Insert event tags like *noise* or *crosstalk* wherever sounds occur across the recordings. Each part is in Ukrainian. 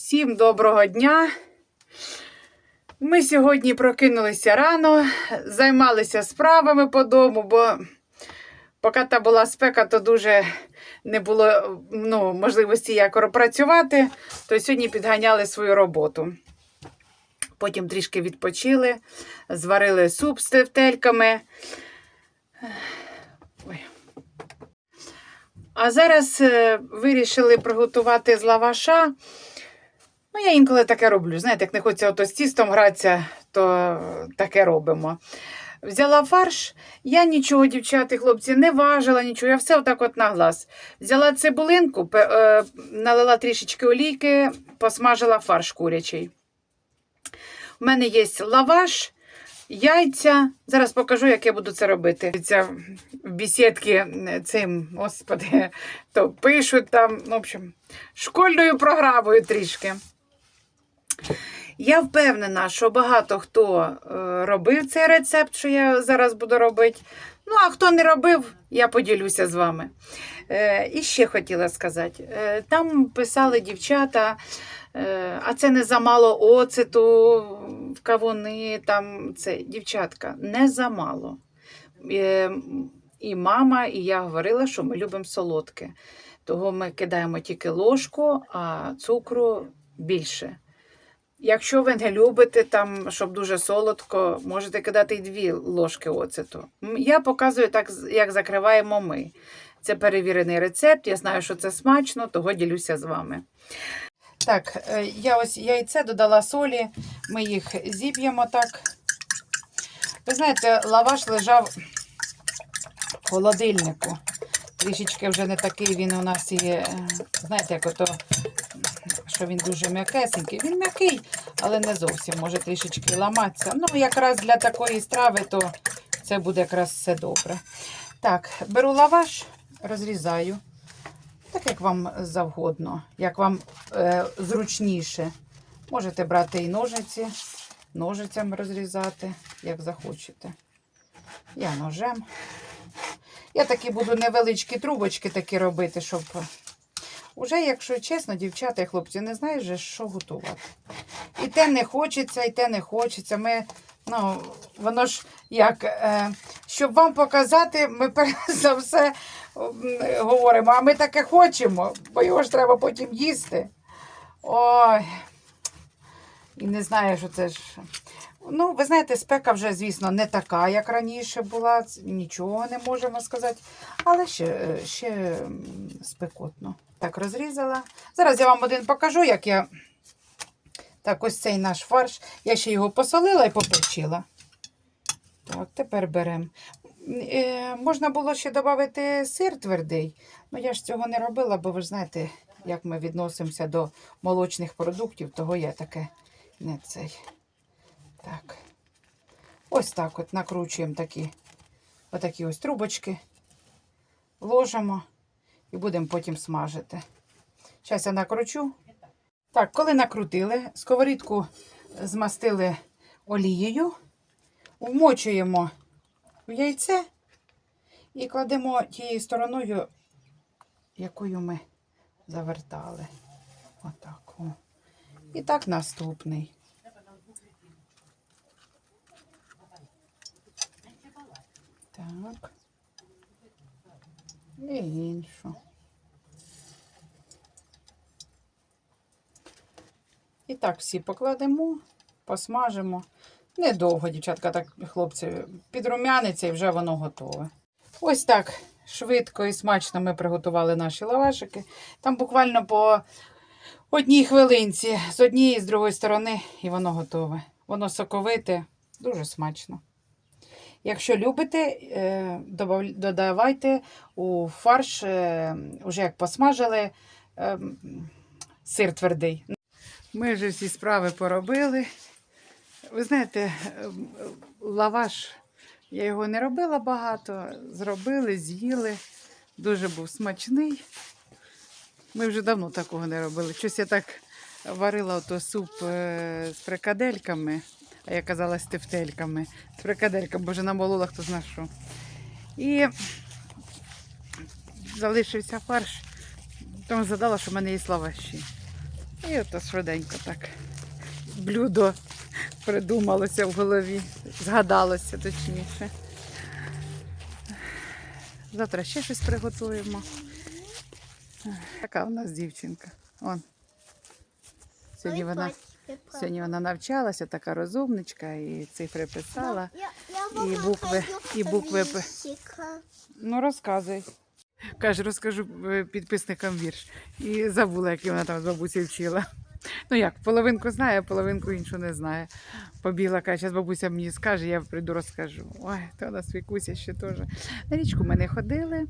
Всім доброго дня. Ми сьогодні прокинулися рано, займалися справами по дому, бо поки та була спека, то дуже не було ну, можливості як працювати, то сьогодні підганяли свою роботу. Потім трішки відпочили, зварили суп з тефтельками. А зараз е, вирішили приготувати з лаваша. Ну, я інколи таке роблю. Знаєте, як не хочеться ото з тістом гратися, то таке робимо. Взяла фарш, я нічого, дівчата хлопці, не важила нічого, я все отак от на глаз. Взяла цибулинку, е, налила трішечки олійки, посмажила фарш курячий. У мене є лаваш, яйця. Зараз покажу, як я буду це робити. Це в бесідки цим, господи, то пишуть там, в общем, школьною програмою трішки. Я впевнена, що багато хто е, робив цей рецепт, що я зараз буду робити. Ну, а хто не робив, я поділюся з вами. Е, і ще хотіла сказати: е, там писали дівчата, а це не замало оцету в кавуни. Там це дівчатка, не замало. І мама, і я говорила, що ми любимо солодке. Того ми кидаємо тільки ложку, а цукру більше. Якщо ви не любите, там, щоб дуже солодко, можете кидати й дві ложки оцету. Я показую так, як закриваємо ми. Це перевірений рецепт. Я знаю, що це смачно, того ділюся з вами. Так, е, я ось яйце додала солі, ми їх зіб'ємо так. Ви знаєте, лаваш лежав в холодильнику. Трішечки вже не такий він у нас є, е, знаєте, як ото, що він дуже м'якесенький. Він м'який, але не зовсім може трішечки ламатися. Ну, якраз для такої страви, то це буде якраз все добре. Так, беру лаваш, розрізаю. Так, як вам завгодно, як вам е, зручніше. Можете брати і ножиці, ножицями розрізати, як захочете. Я ножем. Я такі буду невеличкі трубочки такі робити, щоб. Уже, якщо чесно, дівчата і хлопці, не знаєш, же, що готувати. І те не хочеться, і те не хочеться. Ми, ну, воно ж як, е, щоб вам показати, ми перш за все говоримо, а ми таке хочемо, бо його ж треба потім їсти. Ой. І не знаю, що це ж. Ну, ви знаєте, спека вже, звісно, не така, як раніше була. Нічого не можемо сказати. Але ще, е, ще спекотно. Так, розрізала. Зараз я вам один покажу, як я. Так, ось цей наш фарш. Я ще його посолила і поперчила. Так, тепер беремо. Е, можна було ще додати сир твердий. Ну, я ж цього не робила, бо ви ж знаєте, як ми відносимося до молочних продуктів, того я таке не цей. Так. Ось так от накручуємо такі, отакі ось трубочки, ложимо і будемо потім смажити. Зараз я накручу. Так, коли накрутили, сковорідку змастили олією, вмочуємо в яйце і кладемо тією стороною, якою ми завертали. Отак. І так наступний. Так. І іншу. І так всі покладемо, посмажимо. Недовго, дівчатка, так, хлопці, підрумяниться і вже воно готове. Ось так швидко і смачно ми приготували наші лавашики. Там буквально по одній хвилинці з однієї з другої сторони, і воно готове. Воно соковите, дуже смачно. Якщо любите, е, додавайте у фарш, е, уже як посмажили, е, сир твердий. Ми вже всі справи поробили. Ви знаєте, лаваш, я його не робила багато, зробили, з'їли. Дуже був смачний. Ми вже давно такого не робили. Щось я так варила суп з фрикадельками, а я казала з тефтельками. З фрикадельками, бо вже намолола хто зна що. І залишився фарш. Тому згадала, що в мене є лаваші. І ото швиденько так. Блюдо придумалося в голові, згадалося точніше. Завтра ще щось приготуємо. Така у нас дівчинка. Он. Сьогодні вона, сьогодні вона навчалася, така розумничка, і цифри писала. і букви- і букви Ну, розказуй. Каже, розкажу е, підписникам вірш. І забула, який вона там з бабусі вчила. Ну як, половинку знає, а половинку іншу не знає. Побігла, каже, зараз бабуся мені скаже, я прийду розкажу. Ой, то у нас вікуся ще теж. На річку ми не ходили.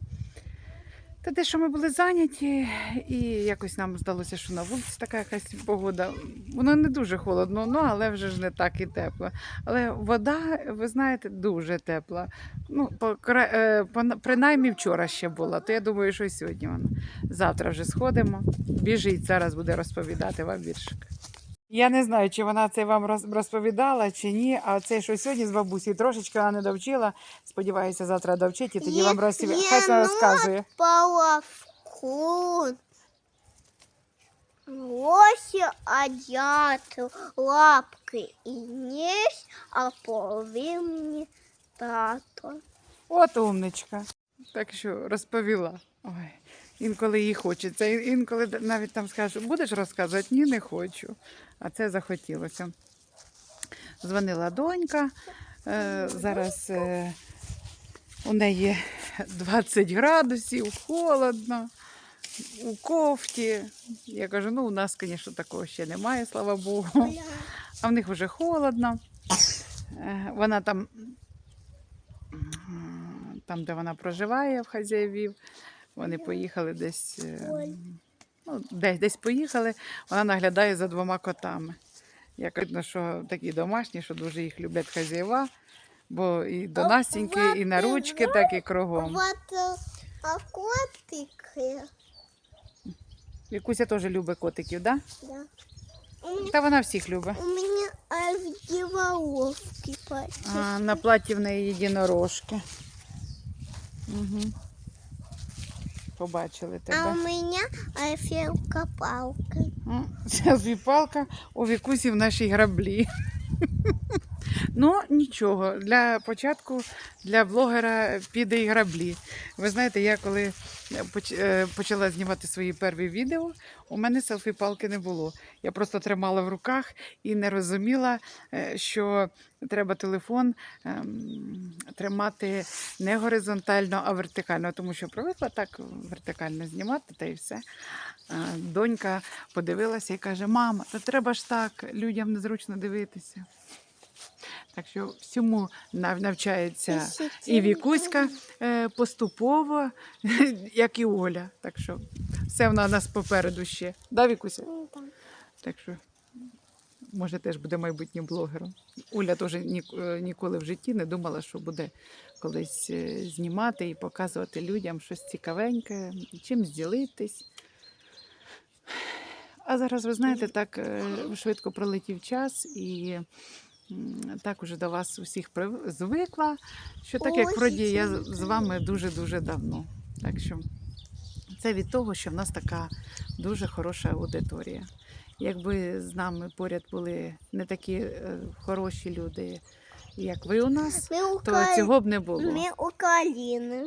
Та те, що ми були зайняті, і якось нам здалося, що на вулиці така якась погода. Воно не дуже холодно, ну але вже ж не так і тепло. Але вода, ви знаєте, дуже тепла. Ну, е, принаймні вчора ще була, то я думаю, що і сьогодні вона. Завтра вже сходимо. Біжить, зараз буде розповідати вам віршик. Я не знаю, чи вона це вам роз- розповідала, чи ні, а це що сьогодні з бабусі трошечки вона не довчила. Сподіваюся, завтра довчить і тоді вам розповідає. Хай вона розказує. Половку. Лоси одят лапки и несть, а половинки тато. От умничка. Так що розповіла. Ой, інколи їй хочеться. Інколи навіть там скаже, будеш розказувати? Ні, не хочу. А це захотілося. Дзвонила донька. Е, зараз е, у неї 20 градусів, холодно, у кофті. Я кажу, ну у нас, звісно, такого ще немає, слава Богу. А в них вже холодно. Е, Вона там, там, де вона проживає в хазяївів, вони поїхали десь, е, ну, десь, десь поїхали, вона наглядає за двома котами. Як видно, що такі домашні, що дуже їх люблять хазяїва, бо і до Настіньки, і на ручки, так і кругом. А котики, Вікуся теж любить котиків, так? да. Да? Та вона всіх любить. у меня альдиволовки А, на платі в неї єдинорожки. Угу. Побачили тебе. А у мене альфелка *laughs* палка. Це звіпалка у вікусі в нашій граблі. *laughs* Ну, нічого, для початку для блогера піде і граблі. Ви знаєте, я коли е, почала знімати свої перві відео, у мене селфі-палки не було. Я просто тримала в руках і не розуміла, е, що треба телефон ем, тримати не горизонтально, а вертикально, тому що привикла так вертикально знімати, та й все. Донька подивилася і каже: Мама, та треба ж так, людям незручно дивитися. Так що всьому навчається і Вікуська е, поступово, *laughs* як і Оля. Так що все вона у нас попереду ще. Да, Вікуся? Ну. Так що може теж буде майбутнім блогером. Оля теж е, ніколи в житті не думала, що буде колись е, знімати і показувати людям щось цікавеньке, чим зділитись. А зараз, ви знаєте, так швидко пролетів час і м, Так уже до вас усіх прив- звикла, що так як Ой, вроді я з- дівчинка. з вами дуже-дуже давно. Так що це від того, що в нас така дуже хороша аудиторія. Якби з нами поряд були не такі е, хороші люди, як ви у нас, Мы у, то Ка- цього б не було. мы у Калины.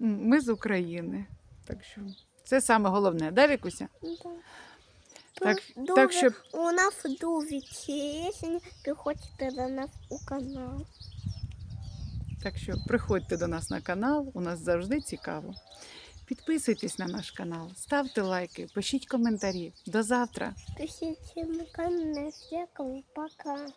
М, Ми з України. Так що це саме головне, да, Вікуся? Да. Так, дуже, так що У нас дуже чесні, приходьте до нас у канал. Так що приходьте до нас на канал, у нас завжди цікаво. Підписуйтесь на наш канал, ставте лайки, пишіть коментарі. До завтра! Пишіть на канал, пока.